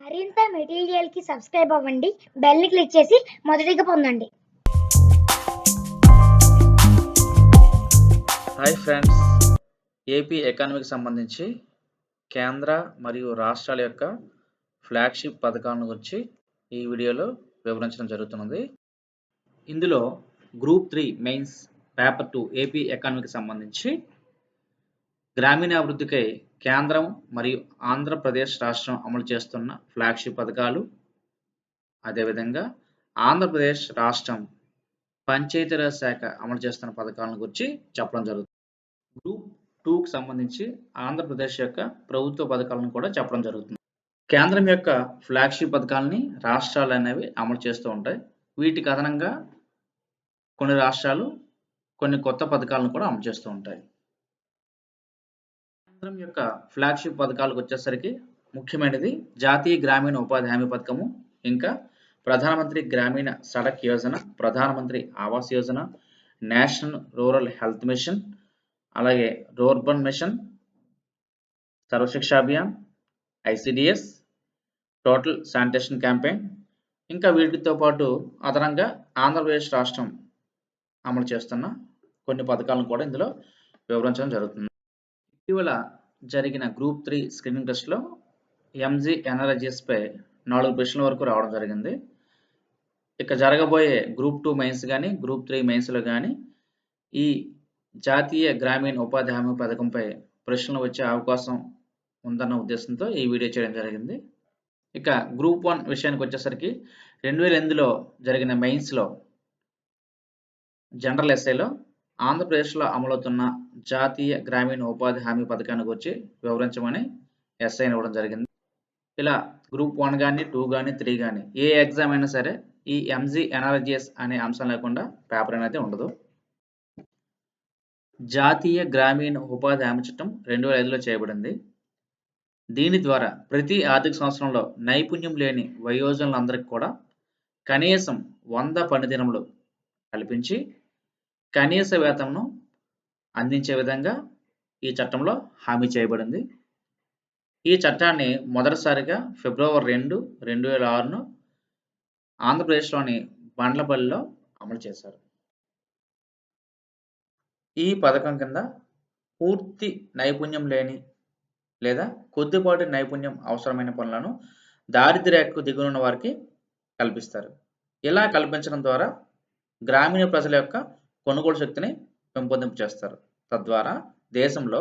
మరింత మెటీరియల్కి సబ్స్క్రైబ్ అవ్వండి. బెల్ని క్లిక్ చేసి మొదటిగా పొందండి. Hi friends. ఏపీ ఎకానమీకి సంబంధించి కేంద్ర మరియు రాష్ట్రాల యొక్క ఫ్లాగ్షిప్ పథకాలను గురించి ఈ వీడియోలో వివరించడం జరుగుతున్నది. ఇందులో group three mains paper two AP ఎకానమీకి సంబంధించి గ్రామీణాభివృద్ధికై కేంద్రం మరియు ఆంధ్రప్రదేశ్ రాష్ట్రం అమలు చేస్తున్న ఫ్లాగ్షిప్ పథకాలు. అదేవిధంగా ఆంధ్రప్రదేశ్ రాష్ట్రం పంచాయతీరాజ్ శాఖ అమలు చేస్తున్న పథకాలను గురించి చెప్పడం జరుగుతుంది. గ్రూప్ టూకి సంబంధించి ఆంధ్రప్రదేశ్ యొక్క ప్రభుత్వ పథకాలను కూడా చెప్పడం జరుగుతుంది. కేంద్రం యొక్క ఫ్లాగ్షిప్ పథకాలని రాష్ట్రాలు అనేవి అమలు చేస్తూ ఉంటాయి. వీటికి అదనంగా కొన్ని రాష్ట్రాలు కొన్ని కొత్త పథకాలను కూడా అమలు చేస్తూ ఉంటాయి. కేంద్రం యొక్క ఫ్లాగ్షిప్ పథకాలకు వచ్చేసరికి ముఖ్యమైనది జాతీయ గ్రామీణ ఉపాధి హామీ పథకము ఇంకా ప్రధానమంత్రి Gramin Sadak Yojana Pradhan Mantri Awas Yojana national rural health mission అలాగే rurban mission Sarva Shiksha Abhiyan ICDS total sanitation campaign ఇంకా వీటితో పాటు అదనంగా ఆంధ్రప్రదేశ్ రాష్ట్రం అమలు చేస్తున్న కొన్ని పథకాలను కూడా ఇందులో వివరించడం జరుగుతుంది. ఇటీవల జరిగిన గ్రూప్ త్రీ స్క్రీనింగ్ టెస్ట్లో ఎంజీ ఎనాలజీస్పై నాలుగు ప్రశ్నల వరకు రావడం జరిగింది. ఇక జరగబోయే గ్రూప్ టూ మెయిన్స్ కానీ గ్రూప్ త్రీ మెయిన్స్లో కానీ ఈ జాతీయ గ్రామీణ ఉపాధి హామీ పథకంపై ప్రశ్నలు వచ్చే అవకాశం ఉందన్న ఉద్దేశంతో ఈ వీడియో చేయడం జరిగింది. ఇక గ్రూప్ వన్ విషయానికి వచ్చేసరికి రెండు వేల ఎనిమిదిలో జరిగిన మెయిన్స్లో జనరల్ ఎస్ఐలో ఆంధ్రప్రదేశ్లో అమలవుతున్న జాతీయ గ్రామీణ ఉపాధి హామీ పథకాన్ని గురించి వివరించమని ఎస్ఐని ఇవ్వడం జరిగింది. ఇలా గ్రూప్ వన్ కానీ టూ కానీ త్రీ కానీ ఏ ఎగ్జామ్ అయినా సరే ఈ ఎంజీ ఎన్ఆర్జిఎస్ అనే అంశం లేకుండా పేపర్ అనేది ఉండదు. జాతీయ గ్రామీణ ఉపాధి హామీ చట్టం రెండు వేల ఐదులో చేయబడింది. దీని ద్వారా ప్రతి ఆర్థిక సంవత్సరంలో నైపుణ్యం లేని వయోజనులందరికీ కూడా కనీసం వంద పని దినములు కల్పించి కనీస వేతనం అందించే విధంగా ఈ చట్టంలో హామీ చేయబడింది. ఈ చట్టాన్ని మొదటిసారిగా ఫిబ్రవరి రెండు రెండు వేల ఆరును ఆంధ్రప్రదేశ్లోని బండ్లపల్లిలో అమలు చేశారు. ఈ పథకం కింద పూర్తి నైపుణ్యం లేని లేదా కొద్దిపాటి నైపుణ్యం అవసరమైన పనులను దారిద్ర్యకు దిగునున్న వారికి కల్పిస్తారు. ఇలా కల్పించడం ద్వారా గ్రామీణ ప్రజల యొక్క కొనుగోలు శక్తిని పెంపొందింపు చేస్తారు తద్వారా దేశంలో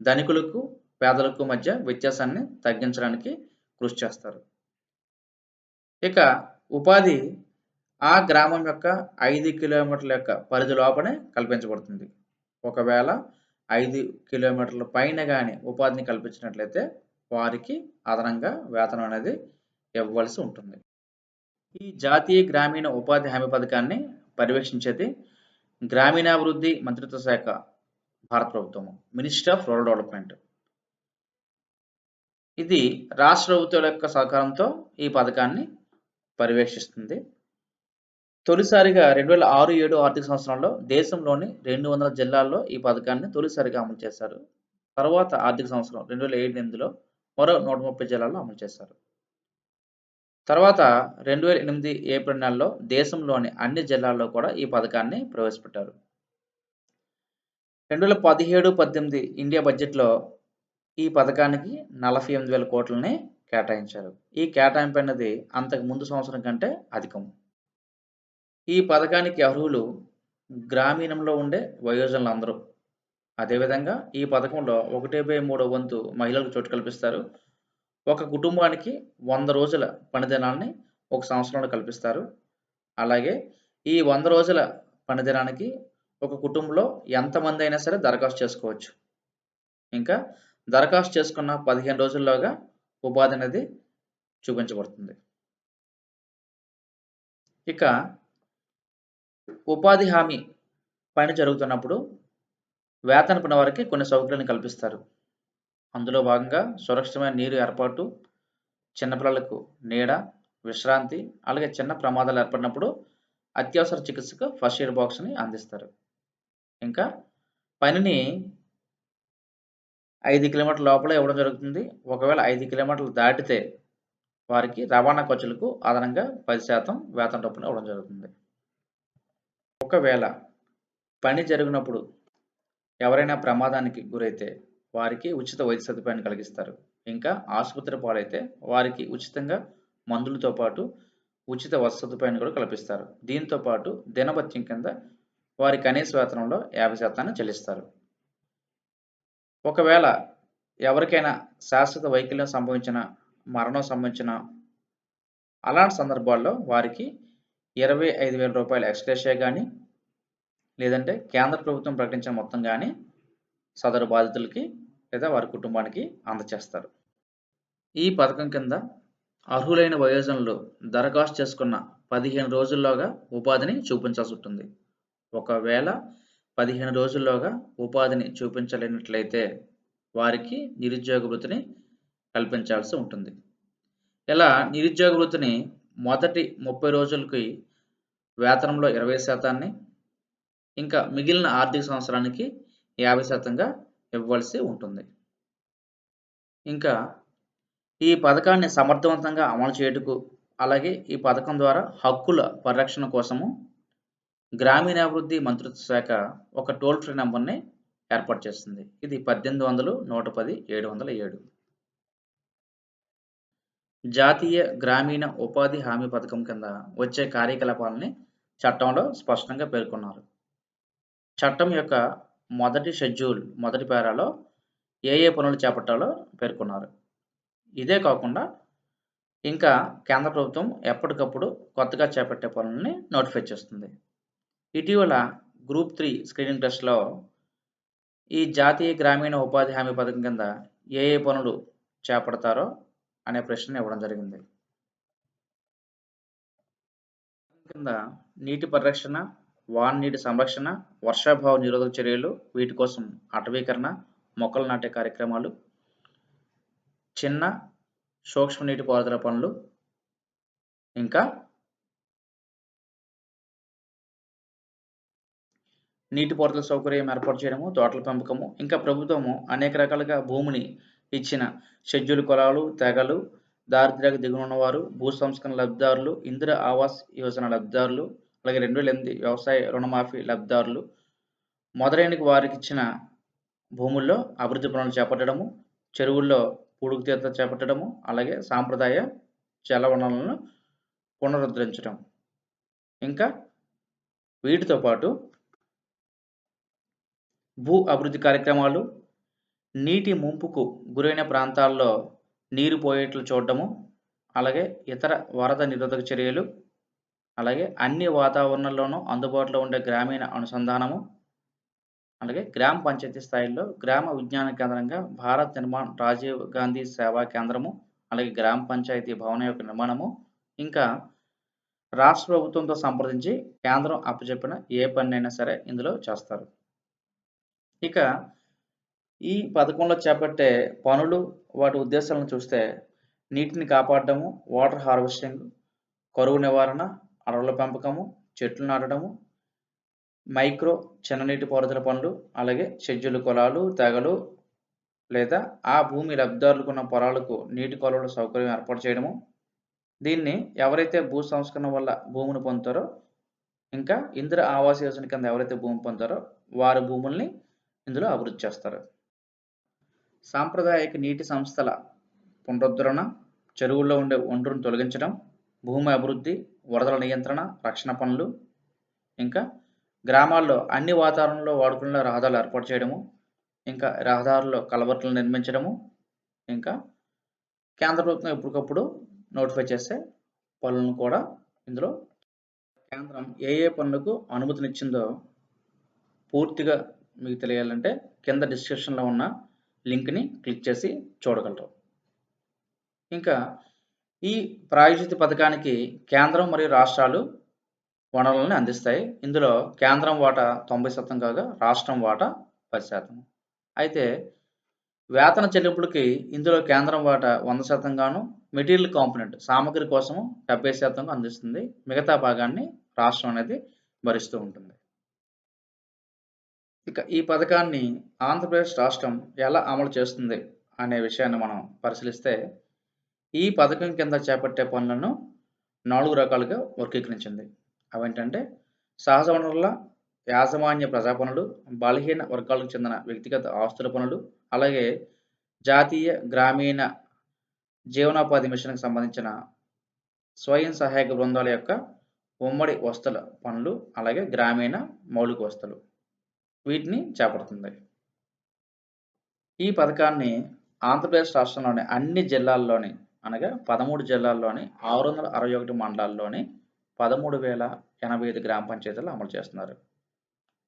ధనికులకు పేదలకు మధ్య వ్యత్యాసాన్ని తగ్గించడానికి కృషి చేస్తారు. ఇక ఉపాధి ఆ గ్రామం యొక్క ఐదు కిలోమీటర్ల యొక్క పరిధి లోపలే కల్పించబడుతుంది. ఒకవేళ ఐదు కిలోమీటర్ల పైన కానీ ఉపాధిని కల్పించినట్లయితే వారికి అదనంగా వేతనం అనేది ఇవ్వవలసి ఉంటుంది. ఈ జాతీయ గ్రామీణ ఉపాధి హామీ పథకాన్ని పర్యవేక్షించేది గ్రామీణాభివృద్ధి మంత్రిత్వ శాఖ భారత ప్రభుత్వం మినిస్టర్ ఆఫ్ రూరల్ డెవలప్మెంట్ ఇది రాష్ట్ర ప్రభుత్వాల యొక్క సహకారంతో ఈ పథకాన్ని పర్యవేక్షిస్తుంది. తొలిసారిగా రెండు వేల ఆరు ఏడు ఆర్థిక సంవత్సరంలో దేశంలోని రెండు వందల జిల్లాల్లో ఈ పథకాన్ని తొలిసారిగా అమలు చేశారు. తర్వాత ఆర్థిక సంవత్సరం రెండు వేల ఏడు ఎనిమిదిలో మరో నూట ముప్పై జిల్లాల్లో అమలు చేశారు. తర్వాత రెండు వేల ఎనిమిది ఏప్రిల్ నెలలో దేశంలోని అన్ని జిల్లాల్లో కూడా ఈ పథకాన్ని ప్రవేశపెట్టారు. రెండు వేల పదిహేడు పద్దెనిమిది ఇండియా బడ్జెట్లో ఈ పథకానికి నలభై ఎనిమిది వేల కోట్లని కేటాయించారు. ఈ కేటాయింపు అనేది అంతకు ముందు సంవత్సరం కంటే అధికం. ఈ పథకానికి అర్హులు గ్రామీణంలో ఉండే వయోజనులు అందరూ అదేవిధంగా ఈ పథకంలో ఒకటి బై మూడో వంతు మహిళలకు చోటు కల్పిస్తారు. ఒక కుటుంబానికి వంద రోజుల పనిదినాన్ని ఒక సంవత్సరంలో కల్పిస్తారు. అలాగే ఈ వంద రోజుల పనిదినానికి ఒక కుటుంబంలో ఎంతమంది అయినా సరే దరఖాస్తు చేసుకోవచ్చు. ఇంకా దరఖాస్తు చేసుకున్న పదిహేను రోజుల్లోగా ఉపాధి అనేది చూపించబడుతుంది. ఇక ఉపాధి హామీ పని జరుగుతున్నప్పుడు వేతన పని వారికి కొన్ని సౌకర్యాలను కల్పిస్తారు. అందులో భాగంగా సురక్షితమైన నీరు ఏర్పాటు చిన్నపిల్లలకు నీడ విశ్రాంతి అలాగే చిన్న ప్రమాదాలు ఏర్పడినప్పుడు అత్యవసర చికిత్సకు ఫస్ట్ ఎయిడ్ బాక్స్ని అందిస్తారు. ఇంకా పనిని ఐదు కిలోమీటర్ల లోపల ఇవ్వడం జరుగుతుంది. ఒకవేళ ఐదు కిలోమీటర్లు దాటితే వారికి రవాణా ఖర్చులకు అదనంగా పది శాతం వేతన డబ్బును ఇవ్వడం జరుగుతుంది. ఒకవేళ పని జరిగినప్పుడు ఎవరైనా ప్రమాదానికి గురైతే వారికి ఉచిత వైద్య సదుపాయాన్ని కలిగిస్తారు. ఇంకా ఆసుపత్రి పాలైతే వారికి ఉచితంగా మందులతో పాటు ఉచిత వసతి సదుపాయాన్ని కూడా కల్పిస్తారు. దీంతో పాటు దినభత్యం కింద వారి కనీస వేతనంలో యాభై శాతాన్ని చెల్లిస్తారు. ఒకవేళ ఎవరికైనా శాశ్వత వైకల్యం సంభవించిన మరణం సంభవించిన అలాంటి సందర్భాల్లో వారికి ఇరవై ఐదు వేల రూపాయల ఎక్స్గ్రేషియా కానీ లేదంటే కేంద్ర ప్రభుత్వం ప్రకటించిన మొత్తం కానీ సదరు బాధితులకి లేదా వారి కుటుంబానికి అందచేస్తారు. ఈ పథకం కింద అర్హులైన వయోజనులు దరఖాస్తు చేసుకున్న పదిహేను రోజుల్లోగా ఉపాధిని చూపించాల్సి ఉంటుంది. ఒకవేళ పదిహేను రోజుల్లోగా ఉపాధిని చూపించలేనట్లయితే వారికి నిరుద్యోగ వృత్తిని కల్పించాల్సి ఉంటుంది. ఇలా నిరుద్యోగ వృత్తిని మొదటి ముప్పై రోజులకి వేతనంలో ఇరవై శాతాన్ని ఇంకా మిగిలిన ఆర్థిక సంవత్సరానికి యాభై శాతంగా ఇవ్వవలసి ఉంటుంది. ఇంకా ఈ పథకాన్ని సమర్థవంతంగా అమలు చేయుటకు అలాగే ఈ పథకం ద్వారా హక్కుల పరిరక్షణ కోసము గ్రామీణాభివృద్ధి మంత్రిత్వ శాఖ ఒక టోల్ ఫ్రీ నెంబర్ని ఏర్పాటు చేస్తుంది. ఇది పద్దెనిమిది వందలు నూట పది ఏడు వందల ఏడు. జాతీయ గ్రామీణ ఉపాధి హామీ పథకం కింద వచ్చే కార్యకలాపాలని చట్టంలో స్పష్టంగా పేర్కొన్నారు. చట్టం యొక్క మొదటి షెడ్యూల్ మొదటి పేరాలో ఏ ఏ పనులు చేపట్టాలో పేర్కొన్నారు. ఇదే కాకుండా ఇంకా కేంద్ర ప్రభుత్వం ఎప్పటికప్పుడు కొత్తగా చేపట్టే పనులని నోటిఫై చేస్తుంది. ఇటీవల గ్రూప్ త్రీ స్క్రీనింగ్ టెస్ట్లో ఈ జాతీయ గ్రామీణ ఉపాధి హామీ పథకం కింద ఏ ఏ పనులు చేపడతారో అనే ప్రశ్న ఇవ్వడం జరిగింది. కింద నీటి పరిరక్షణ వాన నీటి సంరక్షణ వర్షాభావ నిరోధక చర్యలు వీటి కోసం అటవీకరణ మొక్కలు నాటే కార్యక్రమాలు చిన్న సూక్ష్మ నీటిపారుదల పనులు ఇంకా నీటిపారుదల సౌకర్యం ఏర్పాటు చేయడము తోటల పెంపకము ఇంకా ప్రభుత్వము అనేక రకాలుగా భూమిని ఇచ్చిన షెడ్యూల్ కులాలు తెగలు దారిద్ర్యకు దిగునున్నవారు భూ సంస్కరణ లబ్ధిదారులు ఇందిర ఆవాస్ యోజన లబ్ధిదారులు అలాగే రెండు వేల ఎనిమిది వ్యవసాయ రుణమాఫీ లబ్ధిదారులు మొదలైనకి వారికి ఇచ్చిన భూముల్లో అభివృద్ధి పనులు చేపట్టడము చెరువుల్లో పూడుకు చేపట్టడము అలాగే సాంప్రదాయ జలవనరులను పునరుద్ధరించడం. ఇంకా వీటితో పాటు భూ అభివృద్ధి కార్యక్రమాలు నీటి ముంపుకు గురైన ప్రాంతాల్లో నీరు పోయేట్లు చూడటము అలాగే ఇతర వరద నిరోధక చర్యలు అలాగే అన్ని వాతావరణాల్లోనూ అందుబాటులో ఉండే గ్రామీణ అనుసంధానము అలాగే గ్రామ పంచాయతీ స్థాయిలో గ్రామ విజ్ఞాన కేంద్రంగా భారత్ నిర్మాణ్ రాజీవ్ గాంధీ సేవా కేంద్రము అలాగే గ్రామ పంచాయతీ భవనం యొక్క నిర్మాణము ఇంకా రాష్ట్ర ప్రభుత్వంతో సంప్రదించి కేంద్రం అప్పచెప్పిన ఏ పనినైనా సరే ఇందులో చేస్తారు. ఇక ఈ పథకంలో చేపట్టే పనులు వాటి ఉద్దేశాలను చూస్తే నీటిని కాపాడటము వాటర్ హార్వెస్టింగ్ కరువు నివారణ అడవుల పెంపకము చెట్లు నాటడము మైక్రో చిన్న నీటి పారుదల పనులు అలాగే షెడ్యూల్ కులాలు తెగలు లేదా ఆ భూమి లబ్ధిదారులకున్న పొలాలకు నీటి కొలవల సౌకర్యం ఏర్పాటు చేయడము. దీన్ని ఎవరైతే భూ సంస్కరణ వల్ల భూమిని పొందుతారో ఇంకా ఇందిర ఆవాస్ యోజన కింద ఎవరైతే భూమి పొందుతారో వారి భూముల్ని ఇందులో అభివృద్ధి చేస్తారు. సాంప్రదాయక నీటి సంస్థల పునరుద్ధరణ చెరువుల్లో ఉండే ఒండ్రును తొలగించడం భూమి అభివృద్ధి వరదల నియంత్రణ రక్షణ పనులు ఇంకా గ్రామాల్లో అన్ని వాతావరణంలో వాడుకునే రహదారులు ఏర్పాటు చేయడము ఇంకా రహదారుల్లో కలవట్లు నిర్మించడము ఇంకా కేంద్ర ప్రభుత్వం ఎప్పటికప్పుడు నోటిఫై చేసే పనులను కూడా ఇందులో కేంద్రం ఏ ఏ పనులకు అనుమతినిచ్చిందో పూర్తిగా మీకు తెలియాలంటే కింద డిస్క్రిప్షన్లో ఉన్న లింక్ని క్లిక్ చేసి చూడగలరు. ఇంకా ఈ ప్రాయోజిత పథకానికి కేంద్రం మరియు రాష్ట్రాలు వనరులను అందిస్తాయి. ఇందులో కేంద్రం వాటా తొంభై శాతం కాగా రాష్ట్రం వాటా పది శాతం. అయితే వేతన చెల్లింపులకి ఇందులో కేంద్రం వాటా వంద శాతంగాను మెటీరియల్ కాంపోనెంట్ సామగ్రి కోసము డెబ్బై శాతం అందిస్తుంది. మిగతా భాగాన్ని రాష్ట్రం అనేది భరిస్తూ ఉంటుంది. ఇక ఈ పథకాన్ని ఆంధ్రప్రదేశ్ రాష్ట్రం ఎలా అమలు చేస్తుంది అనే విషయాన్ని మనం పరిశీలిస్తే ఈ పథకం కింద చేపట్టే పనులను నాలుగు రకాలుగా వర్గీకరించింది. అవేంటంటే సహజ వనరుల యాజమాన్య ప్రజా పనులు బలహీన వర్గాలకు చెందిన వ్యక్తిగత ఆస్తుల పనులు అలాగే జాతీయ గ్రామీణ జీవనోపాధి మిషన్కి సంబంధించిన స్వయం సహాయక బృందాల యొక్క ఉమ్మడి వస్తుల పనులు అలాగే గ్రామీణ మౌలిక వస్తులు. వీటిని చేపడుతుంది. ఈ పథకాన్ని ఆంధ్రప్రదేశ్ రాష్ట్రంలోని అన్ని జిల్లాల్లోని అనగా పదమూడు జిల్లాల్లోని ఆరు వందల అరవై ఒకటి మండలాల్లోని పదమూడు వేల ఎనభై ఐదు గ్రామ పంచాయతీలు అమలు చేస్తున్నారు.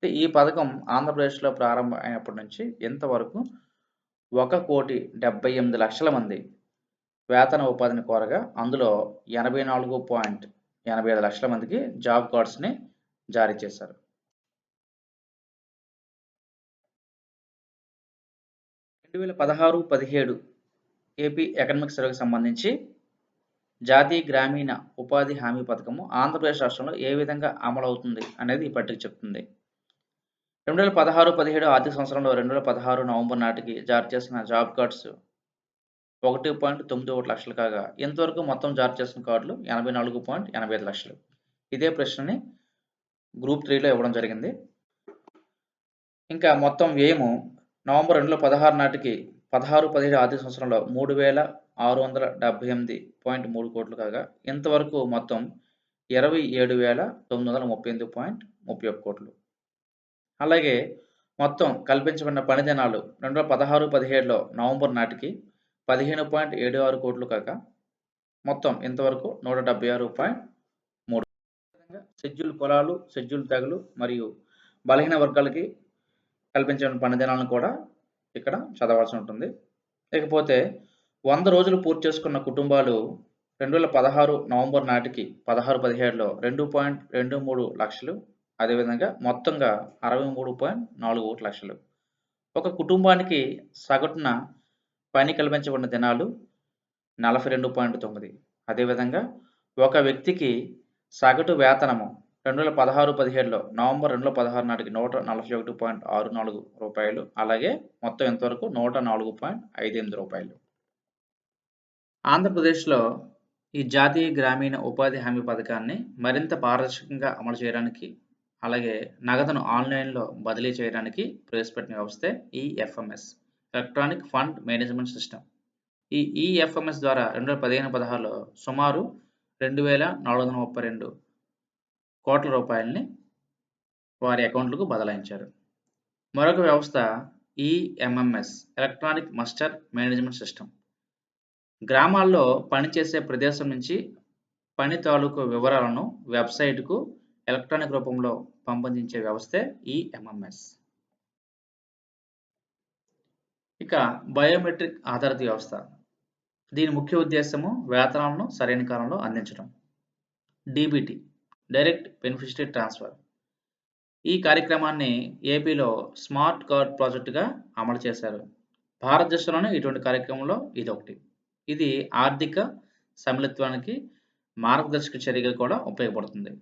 ఈ పథకం ఆంధ్రప్రదేశ్లో ప్రారంభం అయినప్పటి నుంచి ఇంతవరకు ఒక కోటి డెబ్బై ఎనిమిది లక్షల మంది వేతన ఉపాధిని కోరగా అందులో ఎనభై నాలుగు పాయింట్ ఎనభై ఐదు లక్షల మందికి జాబ్ కార్డ్స్ని జారీ చేశారు. రెండు వేల పదహారు పదిహేడు ఏపీ ఎకనామిక్ సర్వేకి సంబంధించి జాతీయ గ్రామీణ ఉపాధి హామీ పథకము ఆంధ్రప్రదేశ్ రాష్ట్రంలో ఏ విధంగా అమలు అవుతుంది అనేది ఈ పట్టిక చెప్తుంది. రెండు వేల పదహారు పదిహేడు ఆర్థిక సంవత్సరంలో రెండు వేల పదహారు నవంబర్ నాటికి జారీ చేసిన జాబ్ కార్డ్స్ ఒకటి పాయింట్ తొమ్మిది ఒకటి లక్షలు కాగా ఇంతవరకు మొత్తం జారీ చేసిన కార్డులు ఎనభై నాలుగు పాయింట్ ఎనభై ఐదు లక్షలు. ఇదే ప్రశ్నని గ్రూప్ త్రీలో ఇవ్వడం జరిగింది. ఇంకా మొత్తం వ్యయము నవంబర్ రెండు వేల పదహారు నాటికి పదహారు పదిహేడు ఆర్థిక సంవత్సరంలో మూడు వేల ఆరు వందల డెబ్బై ఎనిమిది పాయింట్ మూడు కోట్లు కాగా ఇంతవరకు మొత్తం ఇరవై ఏడు వేల తొమ్మిది వందల ముప్పై ఎనిమిది పాయింట్ ముప్పై ఒక్క కోట్లు. అలాగే మొత్తం కల్పించబడిన పని దినాలు రెండు వేల పదహారు పదిహేడులో నవంబర్ నాటికి పదిహేను పాయింట్ ఏడు ఆరు కోట్లు కాక మొత్తం ఇంతవరకు నూట డెబ్బై ఆరు పాయింట్ మూడు. షెడ్యూల్ కులాలు షెడ్యూల్ తెగలు మరియు బలహీన వర్గాలకి కల్పించిన పని దినాలను కూడా ఇక్కడ చదవాల్సి ఉంటుంది. ఇకపోతే వంద రోజులు పూర్తి చేసుకున్న కుటుంబాలు రెండు వేల పదహారు నవంబర్ నాటికి పదహారు పదిహేడులో రెండు పాయింట్ రెండు మూడు లక్షలు అదేవిధంగా మొత్తంగా అరవై మూడు పాయింట్ నాలుగు ఒకటి లక్షలు. ఒక కుటుంబానికి సగటున పని కల్పించబడిన దినాలు నలభై రెండు పాయింట్ తొమ్మిది. అదేవిధంగా ఒక వ్యక్తికి సగటు వేతనము రెండు వేల పదహారు పదిహేడులో నవంబర్ రెండు వేల పదహారు నాటికి నూట నలభై ఒకటి పాయింట్ ఆరు నాలుగు రూపాయలు అలాగే మొత్తం ఇంతవరకు నూట నాలుగు పాయింట్ ఐదు ఎనిమిది రూపాయలు. ఆంధ్రప్రదేశ్లో ఈ జాతీయ గ్రామీణ ఉపాధి హామీ పథకాన్ని మరింత పారదర్శకంగా అమలు చేయడానికి అలాగే నగదును ఆన్లైన్లో బదిలీ చేయడానికి ప్రవేశపెట్టిన వ్యవస్థే ఈ FMS electronic fund management system. ఈ ఈఎఫ్ఎంఎస్ ద్వారా రెండు వేల పదిహేను పదహారులో సుమారు రెండు వేల నాలుగు వందల ముప్పై రెండు కోట్ల రూపాయలని వారి అకౌంట్లకు బదలాయించారు. మరొక వ్యవస్థ EMMS electronic muster management system. గ్రామాల్లో పనిచేసే ప్రదేశం నుంచి పని తాలూకు వివరాలను వెబ్సైట్కు ఎలక్ట్రానిక్ రూపంలో పంపించే వ్యవస్థే ఈఎంఎంఎస్ ఇక బయోమెట్రిక్ ఆధారిత వ్యవస్థ. దీని ముఖ్య ఉద్దేశము వేతనాలను సరైన కాలంలో అందించడం డీబీటీ. Direct beneficiary transfer. ఈ కార్యక్రమాన్ని ఏపీలో స్మార్ట్ కార్డ్ ప్రాజెక్టుగా అమలు చేశారు. భారతదేశంలోనే ఇటువంటి కార్యక్రమంలో ఇది ఒకటి ఇది ఆర్థిక సమ్మిళత్వానికి మార్గదర్శక చర్యగా కూడా ఉపయోగపడుతుంది.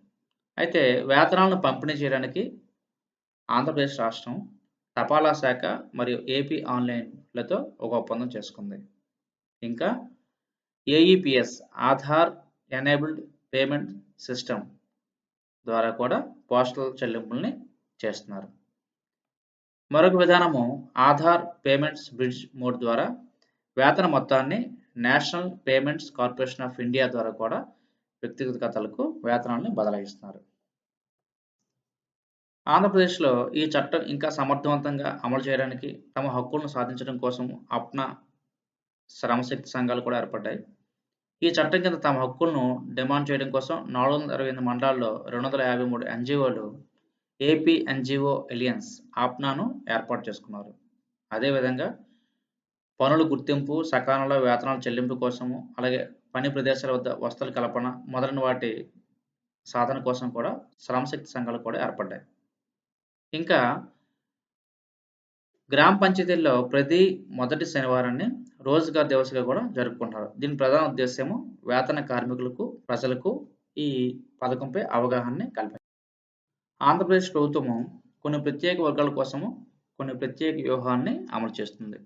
అయితే వేతనాలను పంపిణీ చేయడానికి ఆంధ్రప్రదేశ్ రాష్ట్రం తపాలా శాఖ మరియు ఏపీ ఆన్లైన్లతో ఒక ఒప్పందం చేసుకుంది. ఇంకా AEPS Aadhaar enabled payment system ద్వారా కూడా పోస్టల్ చెల్లింపుల్ని చేస్తున్నారు. మరొక విధానము ఆధార్ పేమెంట్స్ బ్రిడ్జ్ మోడ్ ద్వారా వేతన మొత్తాన్ని national payments corporation of India ద్వారా కూడా వ్యక్తిగత ఖాతాలకు వేతనాలను బదలాయిస్తున్నారు. ఆంధ్రప్రదేశ్లో ఈ చట్టం ఇంకా సమర్థవంతంగా అమలు చేయడానికి తమ హక్కులను సాధించడం కోసం అప్నా శ్రమశక్తి సంఘాలు కూడా ఏర్పడ్డాయి. ఈ చట్టం కింద తమ హక్కులను డిమాండ్ చేయడం కోసం నాలుగు వందల అరవై ఎనిమిది మండలాల్లో రెండు వందల యాభై మూడు ఎన్జిఓలు ఏపీ ఎన్జిఓ ఎలియన్స్ ఆప్నాను ఏర్పాటు చేసుకున్నారు. అదేవిధంగా పనుల గుర్తింపు సకాలంలో వేతనాల చెల్లింపు కోసము అలాగే పని ప్రదేశాల వద్ద వస్తువుల కల్పన మొదలైన వాటి సాధన కోసం కూడా శ్రమశక్తి సంఘాలు కూడా ఏర్పడ్డాయి. ఇంకా గ్రామ పంచాయతీల్లో ప్రతి మొదటి శనివారాన్ని రోజుగార్ దివస్గా కూడా జరుపుకుంటారు. దీని ప్రధాన ఉద్దేశము వేతన కార్మికులకు ప్రజలకు ఈ పథకంపై అవగాహనని కల్పించారు ఆంధ్రప్రదేశ్ ప్రభుత్వము కొన్ని ప్రత్యేక వర్గాల కోసము కొన్ని ప్రత్యేక వ్యూహాన్ని అమలు చేస్తుంది.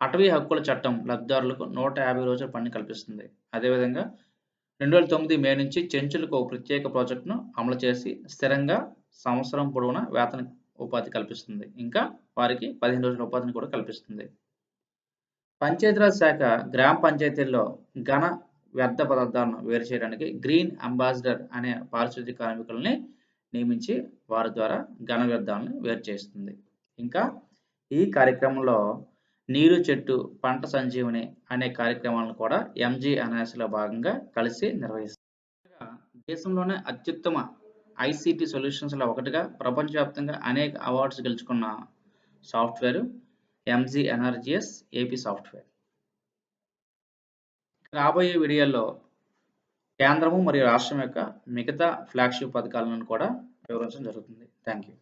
అటవీ హక్కుల చట్టం లబ్ధిదారులకు నూట యాభై రోజుల పని కల్పిస్తుంది. అదేవిధంగా రెండు వేల తొమ్మిది మే నుంచి చెంచులకు ఒక ప్రత్యేక ప్రాజెక్టును అమలు చేసి స్థిరంగా సంవత్సరం పొడవునా వేతన ఉపాధి కల్పిస్తుంది. ఇంకా వారికి పదిహేను రోజుల ఉపాధిని కూడా కల్పిస్తుంది. పంచాయతీరాజ్ శాఖ గ్రామ పంచాయతీల్లో ఘన వ్యర్థ పదార్థాలను వేరు చేయడానికి గ్రీన్ అంబాసిడర్ అనే పారిశుద్ధ్య కార్మికుల్ని నియమించి వారి ద్వారా ఘన వ్యర్థాలను వేరు చేస్తుంది. ఇంకా ఈ కార్యక్రమంలో నీరు చెట్టు పంట సంజీవని అనే కార్యక్రమాలను కూడా ఎంజీ అనాయస్లో భాగంగా కలిసి నిర్వహిస్తారు. దేశంలోనే అత్యుత్తమ ఐసిటి సొల్యూషన్స్లో ఒకటిగా ప్రపంచవ్యాప్తంగా అనేక అవార్డ్స్ గెలుచుకున్న సాఫ్ట్వేర్ ఎంజీ ఎనర్జియస్ ఏపీ సాఫ్ట్వేర్ రాబోయే వీడియోలో కేంద్రము మరియు రాష్ట్రం యొక్క మిగతా ఫ్లాగ్షిప్ పథకాలను కూడా వివరించడం జరుగుతుంది. Thank you